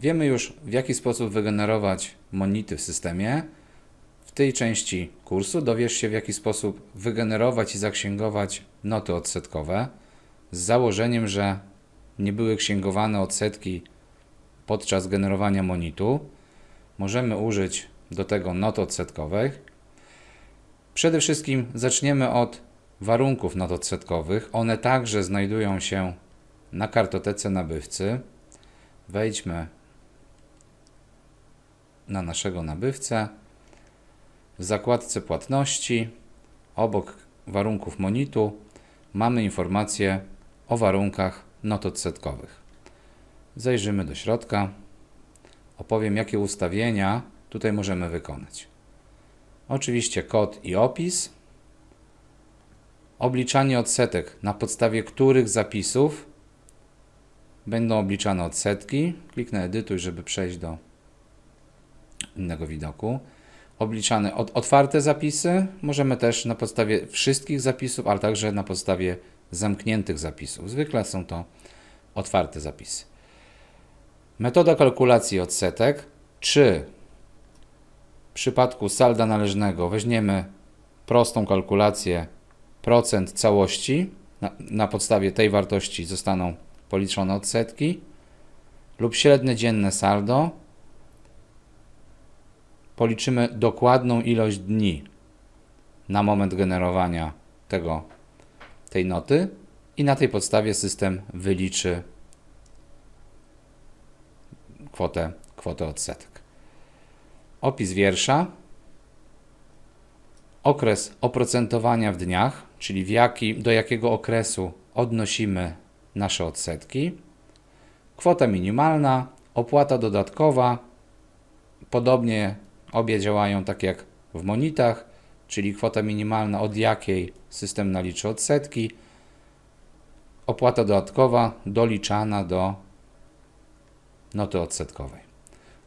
Wiemy już, w jaki sposób wygenerować monity w systemie. W tej części kursu dowiesz się, w jaki sposób wygenerować i zaksięgować noty odsetkowe, z założeniem, że nie były księgowane odsetki podczas generowania monitu. Możemy użyć do tego not odsetkowych. Przede wszystkim zaczniemy od warunków not odsetkowych. One także znajdują się na kartotece nabywcy. Wejdźmy na naszego nabywcę. W zakładce płatności obok warunków monitu mamy informację o warunkach not odsetkowych. Zajrzymy do środka. Opowiem, jakie ustawienia tutaj możemy wykonać. Oczywiście kod i opis. Obliczanie odsetek, na podstawie których zapisów będą obliczane odsetki. Kliknę edytuj, żeby przejść do innego widoku. Obliczane od, otwarte zapisy. Możemy też na podstawie wszystkich zapisów, ale także na podstawie zamkniętych zapisów. Zwykle są to otwarte zapisy. Metoda kalkulacji odsetek. Czy w przypadku salda należnego weźmiemy prostą kalkulację procent całości, na, na podstawie tej wartości zostaną policzone odsetki, lub średnie dzienne saldo, policzymy dokładną ilość dni na moment generowania tego, tej noty i na tej podstawie system wyliczy kwotę, kwotę odsetek. Opis wiersza. Okres oprocentowania w dniach, czyli w jaki, do jakiego okresu odnosimy nasze odsetki. Kwota minimalna, opłata dodatkowa. Podobnie obie działają tak jak w monitach, czyli kwota minimalna, od jakiej system naliczy odsetki. Opłata dodatkowa doliczana do noty odsetkowej.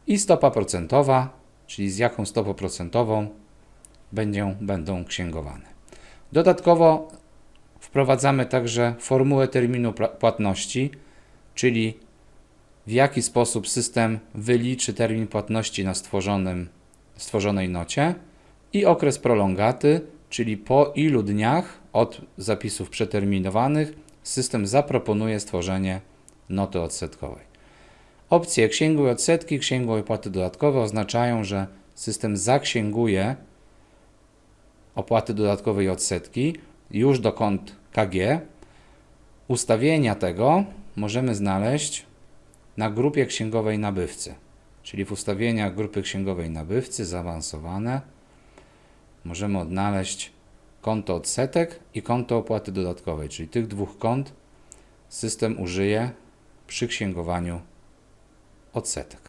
I stopa procentowa, czyli z jaką stopą procentową będą, będą księgowane. Dodatkowo wprowadzamy także formułę terminu pła- płatności, czyli w jaki sposób system wyliczy termin płatności na stworzonym, stworzonej nocie i okres prolongaty, czyli po ilu dniach od zapisów przeterminowanych system zaproponuje stworzenie noty odsetkowej. Opcje księguj odsetki, księguj opłaty dodatkowe oznaczają, że system zaksięguje opłaty dodatkowe i odsetki już do kont KG. Ustawienia tego możemy znaleźć na grupie księgowej nabywcy, czyli w ustawieniach grupy księgowej nabywcy zaawansowane możemy odnaleźć konto odsetek i konto opłaty dodatkowej, czyli tych dwóch kont system użyje przy księgowaniu odsetek.